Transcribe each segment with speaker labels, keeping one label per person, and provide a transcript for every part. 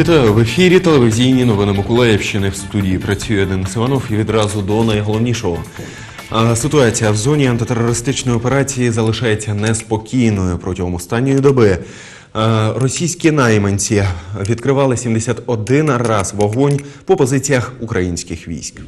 Speaker 1: Вітаю в ефірі. Телевізійні новини Миколаївщини. В студії працює Денис Іванов і відразу до найголовнішого. Ситуація в зоні антитерористичної операції залишається неспокійною протягом останньої доби. Російські найманці відкривали 71 раз вогонь по позиціях українських військ.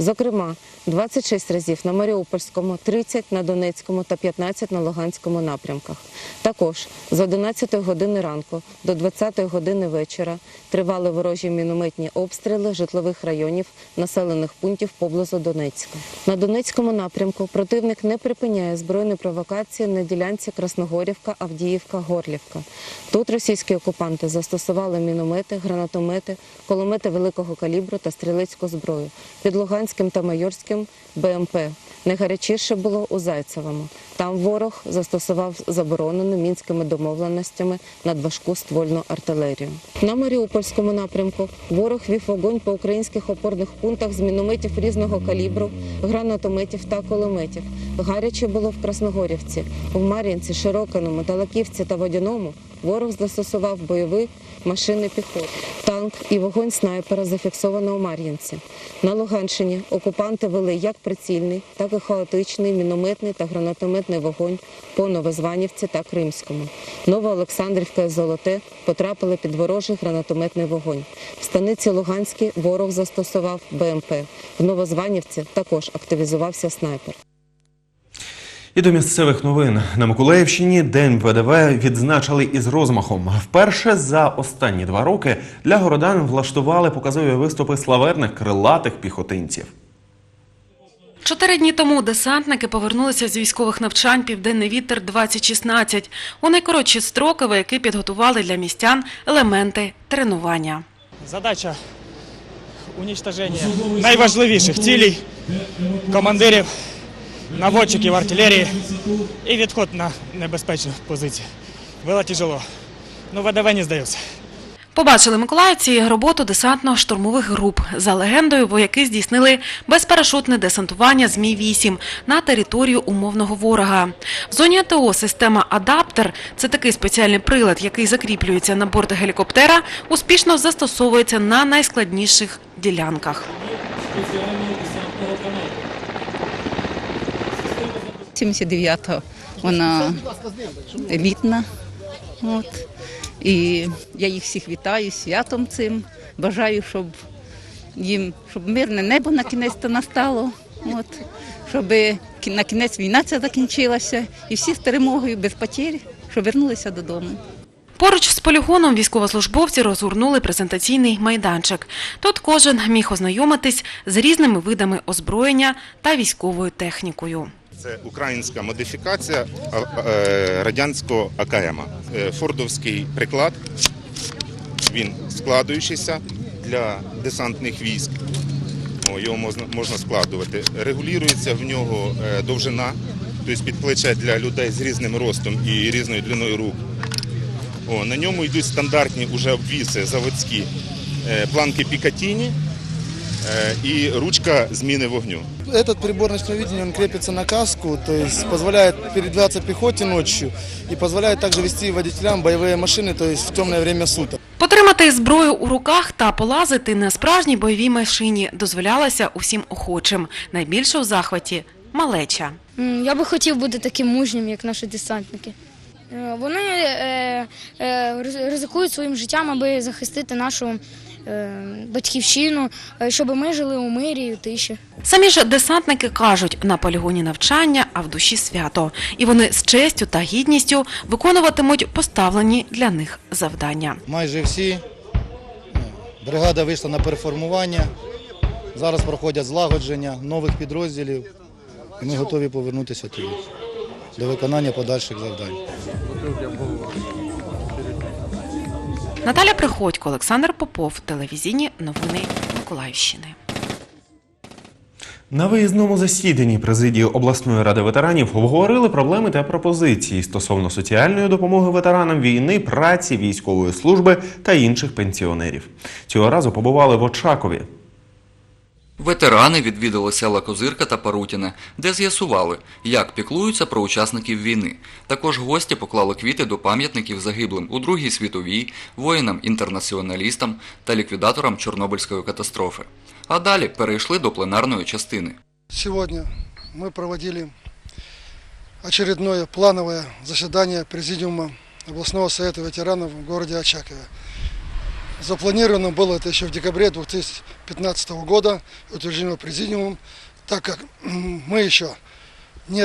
Speaker 2: Зокрема, 26 разів на Маріупольському, 30 на Донецькому та 15 на Луганському напрямках. Також з 11 години ранку до 20 години вечора тривали ворожі мінометні обстріли житлових районів населених пунктів поблизу Донецька. На Донецькому напрямку противник не припиняє збройні провокації на ділянці Красногорівка, Авдіївка, Горлівка. Тут російські окупанти застосували міномети, гранатомети, кулемети великого калібру та стрілецьку зброю. Під Луганським та Майорським БМП. Найгарячіше було у Зайцевому. Там ворог застосував заборонену мінськими домовленостями надважку ствольну артилерію. На Маріупольському напрямку ворог вів вогонь по українських опорних пунктах з мінометів різного калібру, гранатометів та кулеметів. Гаряче було в Красногорівці, в Мар'їнці, Широкиному, Талаківці та Водяному. Ворог застосував бойові машини піхоти, танк і вогонь снайпера зафіксовано у Мар'їнці. На Луганщині окупанти вели як прицільний, так і хаотичний мінометний та гранатометний вогонь по Новозванівці та Кримському. Новоолександрівка Золоте потрапили під ворожий гранатометний вогонь. В станиці Луганській ворог застосував БМП. В Новозванівці також активізувався снайпер.
Speaker 1: І до місцевих новин на Миколаївщині День ВДВ відзначили із розмахом. Вперше за останні два роки для городан влаштували показові виступи славетних крилатих піхотинців.
Speaker 3: Чотири дні тому десантники повернулися з військових навчань Південний вітер 2016 у найкоротші строки, вояки підготували для містян елементи тренування.
Speaker 4: Задача уничтоження найважливіших цілей, командирів, наводчиків артилерії і відход на небезпечну позицію. Було тяжело. Ну, ВДВ не здаються.
Speaker 3: Побачили миколаївці роботу десантно-штурмових груп. За легендою, вояки здійснили безпарашутне десантування змі 8 на територію умовного ворога. В зоні АТО система Адаптер це такий спеціальний прилад, який закріплюється на борт гелікоптера, успішно застосовується на найскладніших ділянках.
Speaker 5: 79-го вона елітна. От. І я їх всіх вітаю святом цим. Бажаю, щоб їм щоб мирне небо на кінець то настало. От. Щоб на кінець війна ця закінчилася і всі з перемогою без потерь, щоб вернулися додому.
Speaker 3: Поруч з полігоном військовослужбовці розгорнули презентаційний майданчик. Тут кожен міг ознайомитись з різними видами озброєння та військовою технікою.
Speaker 6: Це українська модифікація е, радянського АКМ. Е, Фордовський приклад. Він складуючийся для десантних військ. Його можна, можна складувати. Регулюється в нього е, довжина, тобто під плече для людей з різним ростом і різною длиною рук. О, на ньому йдуть стандартні уже обвіси заводські е, планки Пікатіні е, і ручка зміни вогню.
Speaker 7: Этот прибор ночного видения, он крепится на каску, то есть позволяет передвигаться пехоте ночью и позволяет также вести водителям боевые машины, то есть в темное время суток.
Speaker 3: Потримати зброю у руках та полазити на справжній бойовій машині дозволялося усім охочим. Найбільше у захваті малеча.
Speaker 8: М, Я би хотів бути таким мужнім, як наші десантники. Е, Вони е, е, ризикують своїм життям, аби захистити нашу батьківщину, щоб ми жили у мирі і у тиші.
Speaker 3: Самі ж десантники кажуть, на полігоні навчання, а в душі свято. І вони з честю та гідністю виконуватимуть поставлені для них завдання.
Speaker 9: майже всі. Бригада вийшла на переформування. Зараз проходять злагодження нових підрозділів. І ми готові повернутися туди до виконання подальших завдань.
Speaker 3: Наталя Приходько, Олександр Попов, телевізійні новини Миколаївщини.
Speaker 1: На виїзному засіданні президії обласної ради ветеранів обговорили проблеми та пропозиції стосовно соціальної допомоги ветеранам війни, праці, військової служби та інших пенсіонерів. Цього разу побували в Очакові.
Speaker 10: Ветерани відвідали села Козирка та Парутіне, де з'ясували, як піклуються про учасників війни. Також гості поклали квіти до пам'ятників загиблим у Другій світовій, воїнам-інтернаціоналістам та ліквідаторам Чорнобильської катастрофи. А далі перейшли до пленарної частини.
Speaker 11: Сегодня мы проводили очередное плановое заседание Президиума областного совета ветеранов в городе Очакове. Запланировано было это еще в декабре 2015 года, утверждено Президиумом, так как м, мы еще ни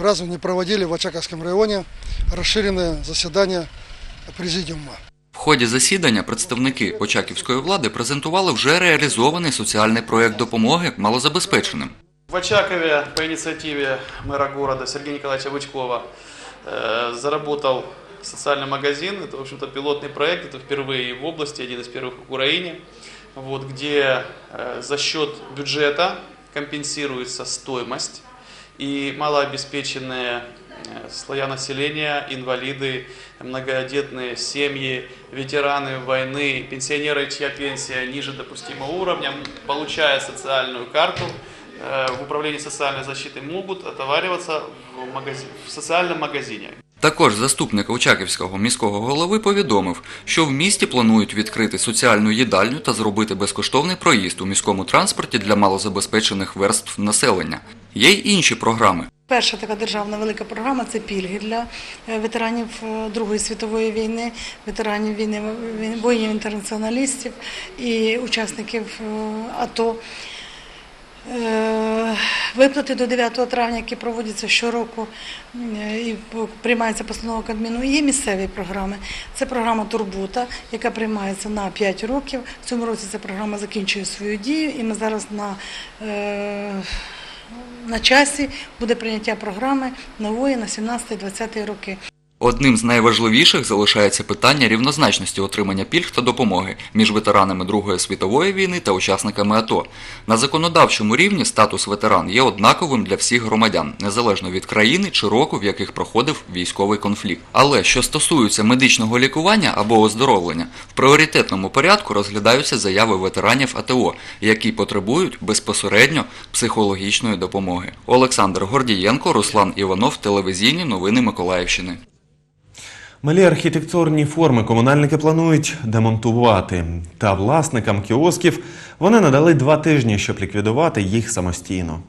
Speaker 11: разу не проводили в Очаковском районе расширенное заседание Президиума.
Speaker 10: В ході засідання представники Очаківської влади презентували вже реалізований соціальний проект допомоги малозабезпеченим.
Speaker 12: В Очакове по инициативе мэра города Сергея Николаевича Бычкова э, заработал социальный магазин. Это, в общем-то, пилотный проект. Это впервые в области, один из первых в Украине, вот, где э, за счет бюджета компенсируется стоимость и малообеспеченные э, слоя населения, инвалиды, многодетные семьи, ветераны войны, пенсионеры, чья пенсия ниже допустимого уровня, получая социальную карту, э, в управлении социальной защиты могут отовариваться в, магазин, в социальном магазине.
Speaker 10: Також заступник Очаківського міського голови повідомив, що в місті планують відкрити соціальну їдальню та зробити безкоштовний проїзд у міському транспорті для малозабезпечених верств населення. Є й інші програми.
Speaker 13: Перша така державна велика програма це пільги для е, ветеранів е, Другої світової війни, ветеранів війни, війни- воїнів-інтернаціоналістів і учасників е, АТО. Е, Виплати до 9 травня, які проводяться щороку е, і приймається постанова Кабміну. Є місцеві програми. Це програма Турбота, яка приймається на 5 років. В цьому році ця програма закінчує свою дію, і ми зараз на е, на часі буде прийняття програми нової на 17-20 роки.
Speaker 10: Одним з найважливіших залишається питання рівнозначності отримання пільг та допомоги між ветеранами Другої світової війни та учасниками АТО. На законодавчому рівні статус ветеран є однаковим для всіх громадян, незалежно від країни чи року, в яких проходив військовий конфлікт. Але що стосується медичного лікування або оздоровлення, в пріоритетному порядку розглядаються заяви ветеранів АТО, які потребують безпосередньо психологічної допомоги. Олександр Гордієнко, Руслан Іванов, телевізійні новини Миколаївщини.
Speaker 1: Малі архітектурні форми комунальники планують демонтувати. Та власникам кіосків вони надали два тижні, щоб ліквідувати їх самостійно.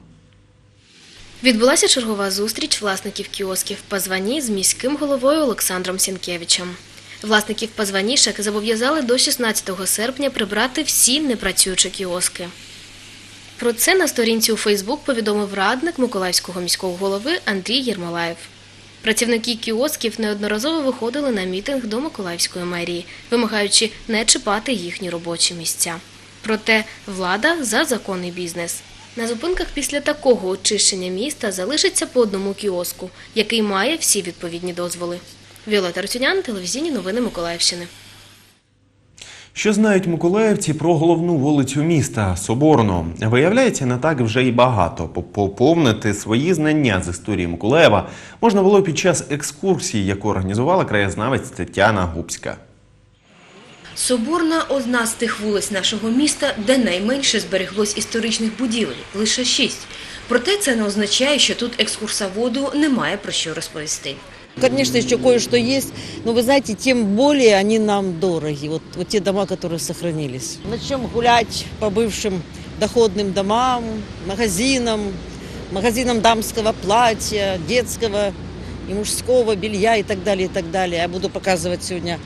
Speaker 14: Відбулася чергова зустріч власників кіосків Позвані з міським головою Олександром Сінкевичем. Власників Позванішек зобов'язали до 16 серпня прибрати всі непрацюючі кіоски. Про це на сторінці у Фейсбук повідомив радник Миколаївського міського голови Андрій Єрмолаєв. Працівники кіосків неодноразово виходили на мітинг до Миколаївської мерії, вимагаючи не чіпати їхні робочі місця. Проте влада за законний бізнес. На зупинках після такого очищення міста залишиться по одному кіоску, який має всі відповідні дозволи. Віолета Рутюнян, телевізійні новини Миколаївщини.
Speaker 1: Що знають миколаївці про головну вулицю міста Соборну? Виявляється, не так вже й багато. Поповнити свої знання з історії Миколаєва можна було під час екскурсії, яку організувала краєзнавець Тетяна Губська.
Speaker 15: Соборна одна з тих вулиць нашого міста, де найменше збереглось історичних будівель лише шість. Проте це не означає, що тут екскурсоводу немає про що розповісти.
Speaker 16: Конечно, еще кое-что есть, но вы знаете, тем более они нам дороги. Вот, вот те дома, которые сохранились. Начнем гулять по бывшим доходным домам, магазинам, магазинам дамского платья, детского и мужского белья и так далее, и так далее. Я буду показывать сегодня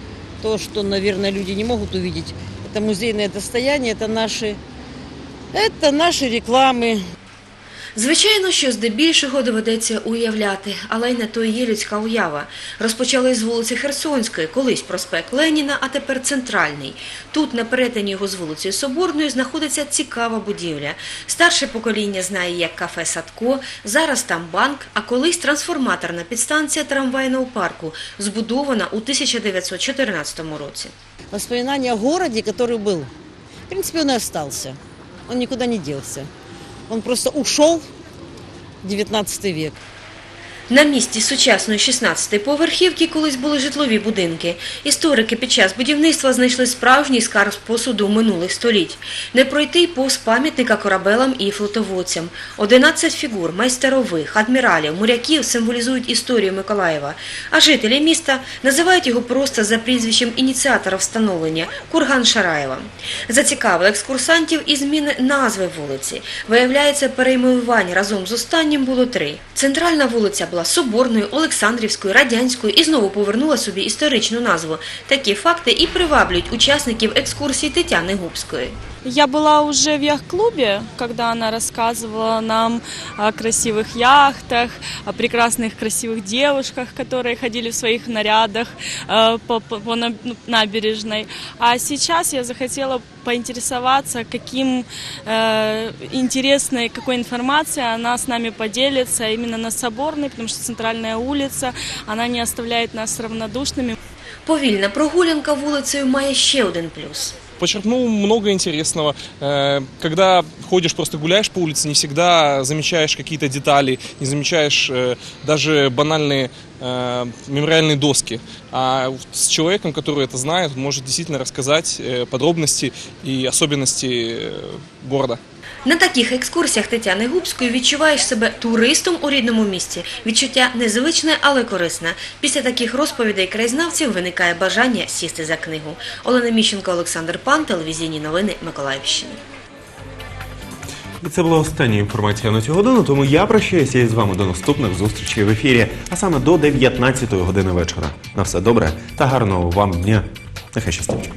Speaker 16: то, что, наверное, люди не могут увидеть. Это музейное достояние, это наши, это наши рекламы,
Speaker 15: Звичайно, що здебільшого доведеться уявляти, але й на то є людська уява. Розпочали з вулиці Херсонської, колись проспект Леніна, а тепер центральний. Тут, на перетині його з вулицею Соборною, знаходиться цікава будівля. Старше покоління знає як кафе Садко, зараз там банк, а колись трансформаторна підстанція трамвайного парку, збудована у 1914 році.
Speaker 16: воспоминания о городе, который был. В принципе, он и остался. Он никуда не делся. Он просто ушел в 19 век.
Speaker 15: На місці сучасної 16-ї поверхівки колись були житлові будинки. Історики під час будівництва знайшли справжній скарб посуду минулих століть. Не пройти повз пам'ятника корабелам і флотоводцям. 11 фігур майстерових, адміралів, моряків символізують історію Миколаєва. А жителі міста називають його просто за прізвищем ініціатора встановлення Курган Шараєва. Зацікавили екскурсантів і зміни назви вулиці. Виявляється, перейменувань разом з останнім було три. Центральна вулиця була Соборною, Олександрівською, Радянською і знову повернула собі історичну назву. Такі факти і приваблюють учасників екскурсії Тетяни Губської.
Speaker 17: Я была уже в яхт-клубе, когда она рассказывала нам о красивых яхтах, о прекрасных красивых девушках, которые ходили в своих нарядах э, по, по- по на- ну, набережной. А сейчас я захотела поинтересоваться, каким э, интересной, какой информацией она с нами поделится именно на Соборной, потому что центральная улица, она не оставляет нас равнодушными.
Speaker 15: Повільна прогулянка вулицею має ще один плюс.
Speaker 18: Почерпнул много интересного. Э, Когда ходишь, просто гуляешь по улице, не всегда замечаешь какие-то детали, не замечаешь э, даже банальные э, мемориальные доски. А с человеком, который это знает, он может действительно рассказать э, подробности и особенности э, города.
Speaker 15: На таких екскурсіях Тетяни Губської відчуваєш себе туристом у рідному місті. Відчуття незвичне, але корисне. Після таких розповідей краєзнавців виникає бажання сісти за книгу. Олена Міщенко, Олександр Пан, телевізійні новини Миколаївщини.
Speaker 1: І це була остання інформація на цю годину, тому я прощаюся із вами до наступних зустрічей в ефірі, а саме до 19 години вечора. На все добре та гарного вам дня. Нехай щастить.